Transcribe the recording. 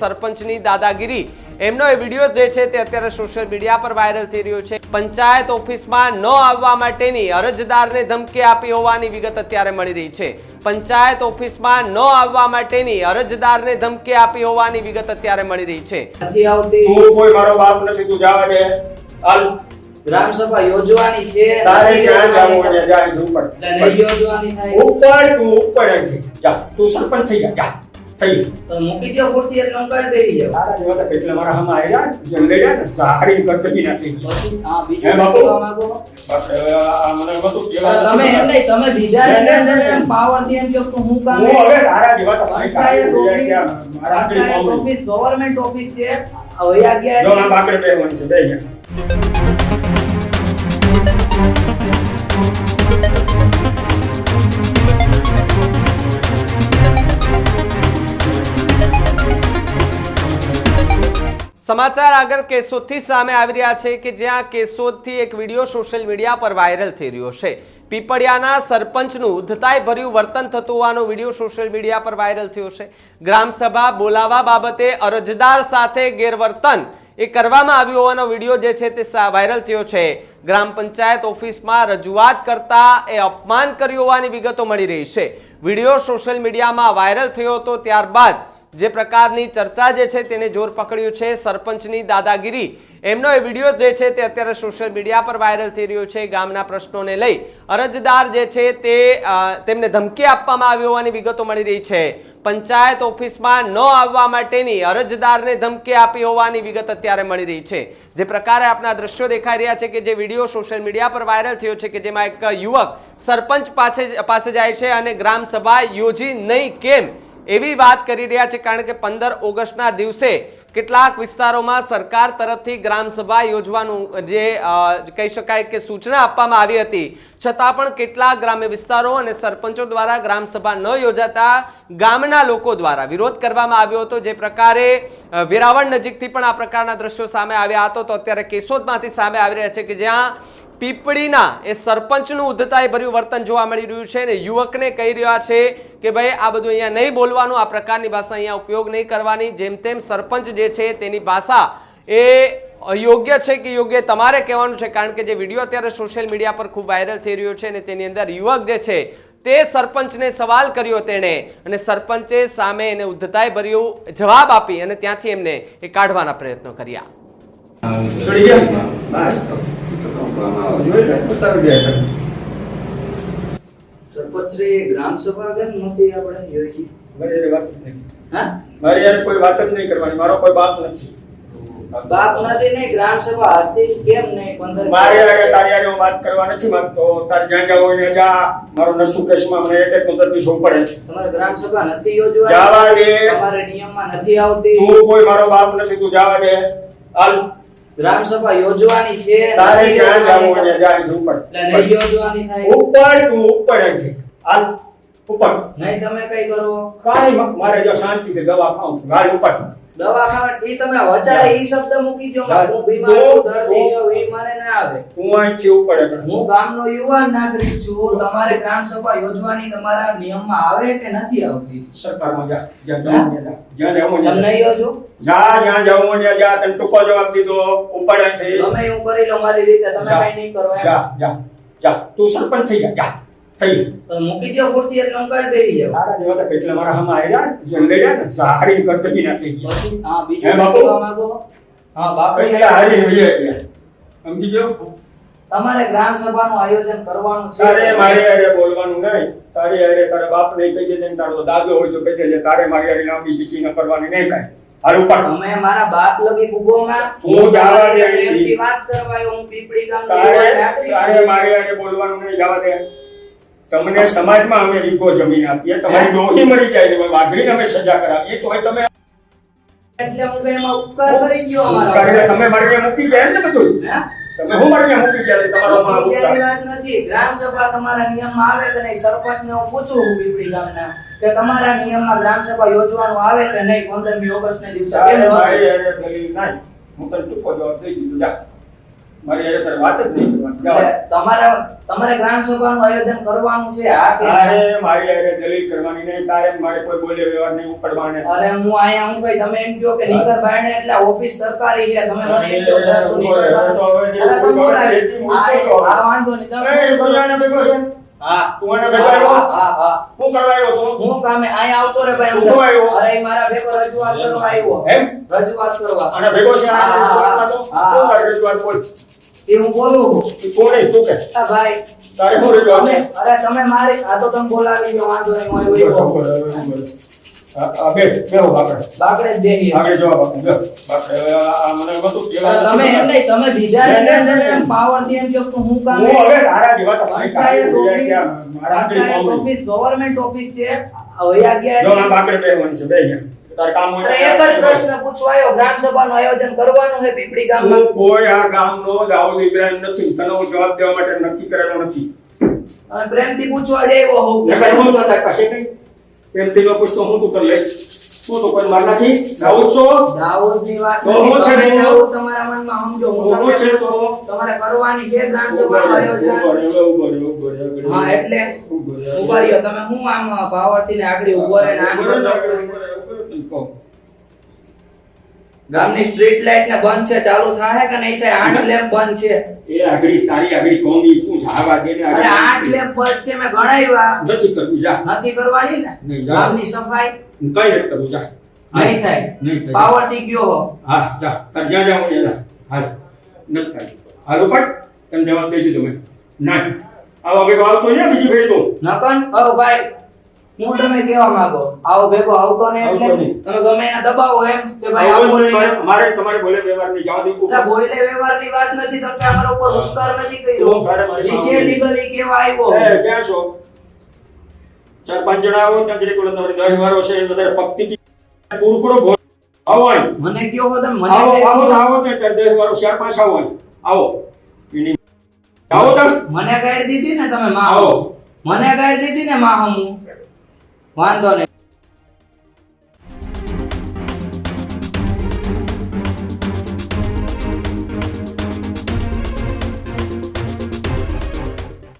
સરપંચની દાદાગીરી. એમનો એ વીડિયો જે છે તે અત્યારે સોશિયલ મીડિયા પર વાયરલ થઈ રહ્યો છે. પંચાયત ઓફિસમાં ન આવવા માટેની અરજદારને ધમકી આપી હોવાની વિગત અત્યારે મળી રહી છે. પંચાયત ઓફિસમાં ન આવવા માટેની અરજદારને ધમકી આપી હોવાની વિગત અત્યારે મળી રહી છે. તું કોઈ મારો બાપ નથી તું જવા દે હાલ. ગ્રામસભા યોજવાની છે. તારે જ્યાં જવું છે જાય ઉપર. નહીં યોજવાની થાય. ઉપર તું ઉપર જા તું સરપંચ થઈ જા. જા. થઈ. તો મૂકી દો ખુરશી એટલે હું કાલ બેસી જાઉં તારા જેવા તો કેટલા મારા હમા આવ્યા જંગલ્યા ને સારી કરતી નથી પછી? હા બીજું માંગો? આ મને બધું પેલા તમે એમ. નહીં તમે બીજાને અંદર એમ પાવર દે એમ કે તો હું કામ હું હવે તારા જેવા તો મારી ઓફિસ મારા. ઓફિસ ગવર્નમેન્ટ ઓફિસ છે. વયા ગયા જો ના બાકડે બેહવાનું છે બે ગયા સમાચાર આગળ કેશોદથી સામે આવી રહ્યા છે કે જ્યાં કેશોદથી એક વીડિયો સોશિયલ મીડિયા પર વાયરલ થઈ રહ્યો છે. પીપળિયાના સરપંચનું ઉદ્ધતાઈ ભર્યું વર્તન થતું હોવાનો વીડિયો સોશિયલ મીડિયા પર વાયરલ થયો છે. ગ્રામસભા બોલાવા બાબતે અરજદાર સાથે ગેરવર્તન એ કરવામાં આવ્યું હોવાનો વીડિયો જે છે તે વાયરલ થયો છે. ગ્રામ પંચાયત ઓફિસમાં રજૂઆત કરતા એ અપમાન કર્યું હોવાની વિગતો મળી રહી છે. વીડિયો સોશિયલ મીડિયામાં વાયરલ થયો હતો ત્યારબાદ જે પ્રકારની ચર્ચા જે છે તેને જોર પકડ્યું છે. સરપંચની દાદાગીરી. એમનો એ વીડિયો જે છે તે અત્યારે સોશિયલ મીડિયા પર વાયરલ થઈ રહ્યો છે. ગામના પ્રશ્નોને લઈ અરજદાર જે છે તે તેમને ધમકી આપવામાં આવી હોવાની વિગતો મળી રહી છે. પંચાયત ઓફિસમાં ન આવવા માટેની અરજદારને ધમકી આપી હોવાની વિગત અત્યારે મળી રહી છે. જે પ્રકારે આપણા દ્રશ્યો દેખાઈ રહ્યા છે કે જે વીડિયો સોશિયલ મીડિયા પર વાયરલ થયો છે કે જેમાં એક યુવક સરપંચ પાસે પાસે જાય છે અને ગ્રામ સભા યોજી નહીં કેમ? એવી વાત કરી રહ્યા છે, કારણ કે પંદર ઓગસ્ટના દિવસે કેટલાક વિસ્તારોમાં સરકાર તરફથી ગ્રામસભા યોજવાનું, જે કહી શકાય કે સૂચના આપવામાં આવી હતી. છતાં પણ કેટલાક ગ્રામ્ય વિસ્તારો અને સરપંચો દ્વારા ગ્રામસભા ન યોજાતા ગામના લોકો દ્વારા વિરોધ કરવામાં આવ્યો હતો. જે પ્રકારે વેરાવળ નજીકથી પણ આ પ્રકારના દ્રશ્યો સામે આવ્યા. હતા તો અત્યારે કેશોદમાંથી સામે આવી રહ્યા છે કે જ્યાં પીપળીના એ સરપંચનું ઉદ્ધતાએ ભર્યું વર્તન જોવા મળી રહ્યું છે અને યુવકને કહી રહ્યા છે કે ભાઈ, આ બધું અહીંયા નહીં બોલવાનું, આ પ્રકારની ભાષા અહીંયા ઉપયોગ નહીં કરવાની. જેમ તેમ સરપંચ જે છે તેની ભાષા એ યોગ્ય છે કે યોગ્ય તમારે કહેવાનું છે? કારણ કે જે વીડિયો અત્યારે સોશિયલ મીડિયા પર ખૂબ વાયરલ થઈ રહ્યો છે અને તેની અંદર યુવક જે છે તે સરપંચને સવાલ કર્યો તેણે અને સરપંચે સામે એને ઉદ્ધતાએ ભર્યું જવાબ આપી અને ત્યાંથી એમને એ કાઢવાના પ્રયત્નો કર્યા. મારી વાત જ નહીં. હા? મારી હારે કોઈ વાત જ નહીં કરવાની. મારો કોઈ બાપ નથી. બાપ નથી નહીં ગ્રામ સભા હતી કેમ નહીં? પંદર મારી હારે તારી હારે હું વાત કરવા નથી માંગતો. તારે જ્યાં જવું ત્યાં જા. મારો નસુ કેસમાં મને પડે તમારે ગ્રામ સભા નથી યોજવાની? જવા દે. તમારે નિયમમાં નથી આવતી? તું કોઈ મારો બાપ નથી. તું જવા દે. હાલ. ગ્રામ સભા યોજવાની છે. તારે જ્યાં જવું ને યોજવાની. ત્યાં જા અહીંથી ઉપર. એટલે નહીં યોજવાની થાય. ઉપર તું ઉપર અહીંથી. આ ઉપર. નહીં તમે કઈ કરો. કાઈ મારે જો શાંતિથી દવા ખાઉં છું. ગાડી ઉપર. દવા ખાવા ઈ તમે વચારે ઈ શબ્દ મૂકી જો હું બીમાર છું દર્દી છું ઈ મને ના આવે. તું અહીંથી ઉપર એકણ. હું ગામનો યુવાન નાગરિક છું. તમારે ગ્રામ સભા યોજવાની તમારા નિયમમાં આવે કે નથી આવતી? સરકારમાં જા જવું જા. જ્યાં જવું તમને યોજો જા જવું જા તને ટૂંકો જવાબ દીધો. ઉપાડે છે તમે હું કરી લો મારી રીતે. તમે કઈ નહીં કરો જા જા જા. તું સરપંચ થઈ જા જા. થઈ. મૂકી દો ખુરશી એટલે હું કાલ બેસી જાઉં. તારા જેવા તો કેટલા મારા હમ આવ્યા જંગલેડા ને સારી કરતી થઈ ગયા. હા હે બાપુ? માંગો? હા બાપુ. એટલે હારી વહી ગયા સમજી ગયો? તમારે ગ્રામ સભાનું આયોજન કરવાનું છે. તારે મારી હારે બોલવાનું નહીં. તારી હારે તારા બાપ નહીં કહી દેજે ને તારો દાદો હોય તો કહી દેજે. તારે મારી હારે લાંબી જીકી ન કરવાની નહીં કાંઈ. હાલ ઉપર તમે મારા બાપ લગી ભૂગોમાં હું જાવા દે વાત કરવા હું પીપળી ગામ તારે તારે મારી હારે બોલવાનું નહીં જવા દે. તમને સમાજમાં અમે રીગો જમીન આપીએ તમારી ડોહી મરી જાય છે વાઘરીને અમે સજા કરાવીએ તો તમે એટલે હું એમાં ઉપકાર કરી ગયો અમારો. કારણ તમે મારીને મૂકી ગયા ને બધું? તમે હું મારીને મૂકી ગયા તમારો માં ઉપકાર. વાત નથી. ગ્રામ સભા તમારા નિયમમાં આવે કે નહીં? સરપંચને હું પૂછું હું ગામના કે તમારા નિયમમાં ગ્રામ સભા યોજવાનું આવે કે નહીં 15મી ઓગસ્ટને દિવસે? કેમ? તારે ન આવે? મારી હારે દલીલ નહીં હું તને ટૂંકો જવાબ દઈ દીધો. જા. મારી હારે વાત જ નહીં તમારે તમારે ગ્રામ સભાનું આયોજન કરવાનું છે. આ કે અરે મારી અરે દલીલ કરવાની નહીં તારે મારે કોઈ બોલે વ્યવહાર નહીં ઉપડવાને અરે હું અહીંયા હું કઈ તમે એમ કહો કે નીકર બાયણે એટલે ઓફિસ સરકારી છે તમે મને એમ કહો તું. તો હવે જે આ વાંધો નહીં તમે એ, તું બેગો છે? હા. તું આને બેગો આવ્યો હા હા હું. કરવા આવ્યો તું હું કામે અહીંયા આવતો રે ભાઈ હું આવ્યો? અરે મારા બેગો રજૂઆત કરવા આવ્યો. એમ? રજૂઆત કરવા. અને બેગો છે આ રજૂઆત. શું રજૂઆત બોલ. એ હું બોલું કોણે તું કે. આ ભાઈ. તારે શું છે? અરે તમે મારી આ તો તમે બોલાવી લો વાંધો નહીં હું. આ- બે બેહો બાપડે બાકડે જ બેહી આગળ જવાબ આપો બેહો. આ આ મને બધું પેલા તમે એમ નહીં તમે બીજાને કેમ તમે એમ પાવરથી એમ કહો તો હું કામ હું હવે તારા જેવા તમારી પંચાયત કામ ઓફિસ મારા ગવર્નમેન્ટ છે. વયા ગયા જો ના બાકડે બેહવાનું છે બે અહીંયા. તારે કામ હોય અરે એક જ પ્રશ્ન પૂછવા ગ્રામ સભાનું આયોજન કરવાનું છે પીપળી ગામમાં? કોઈ આ ગામનો દાઉદ ઇબ્રાહિમ નથી. તને હું જવાબ દેવા માટે નક્કી કરેલો નથી. અને પ્રેમથી પૂછવા જેવો હોઉં. નકર હું તો તારી પાસે કઈ એમથી ન પૂછતો હું તું કરી લઈશ. તું તો કોઈ માર નથી. દાઉદ છો? દાઉદની વાત તો હું છે દાઉદ તમારા મનમાં સમજો હું હું છે તો? તમારે કરવાની છે ગ્રામ સભાનું આયોજન? ઊભો ઊભો. હા એટલે ઊભો રહ્યો. તમે હું આમ પાવરથી ને આગળ ઊભો રહે ને. આગળ તું કહો. ગામની સ્ટ્રીટ લાઇટ ને બંધ છે ચાલુ થાય કે નહીં થાય? આઠ લેમ્પ બંધ છે. એ આગળી તારી આગળી કોમી તું જાવા દે ને અરે આઠ લેમ્પ બંધ છે મેં ગણાવ્યા. નથી કરવું જા. નથી કરવાની ને? નહીં, ગામની સફાઈ? કઈ નથી કરવું જા. નહીં થાય. નહીં થાય. પાવરથી ગયો હો. હા જા. તાર જા જા ત્યાં જા. હાલ. નથી થાય. હાલો પણ તમે જવાબ દેજો તમે. ના. આવો ભેગો આવતો ને બીજી ભેગો તો. નકન? ઓ ભાઈ. હું તમે કેવા માંગો? આવો ભેગો આવતો ને એટલે તમે ગમે એને દબાવો એમ કે ભાઈ આવો નહીં. મારે મારે તમારે બોલે વ્યવહારની જવા દીધું એટલે બોલે વ્યવહારની વાત નથી તમે અમારા ઉપર ઉપકાર નથી તારે કર્યો મારી વિશે લીગલી કેવા આવ્યો? એ ક્યાં છો? ચાર પાંચ જણા આવો ત્યાં જરીક ઓલો તમારી દસ વારો છે વધારે પક્તિ પૂરું કરો આવો મને કયો હો તમે મને આવો આવો આવો કે ચાર દસ વારો ચાર પાંચ આવો આવો. આવો તમે. મને ગાઈડ દીધી ને તમે માં આવો. મને ગાઈડ દીધી ને માં હું વાંધો નહીં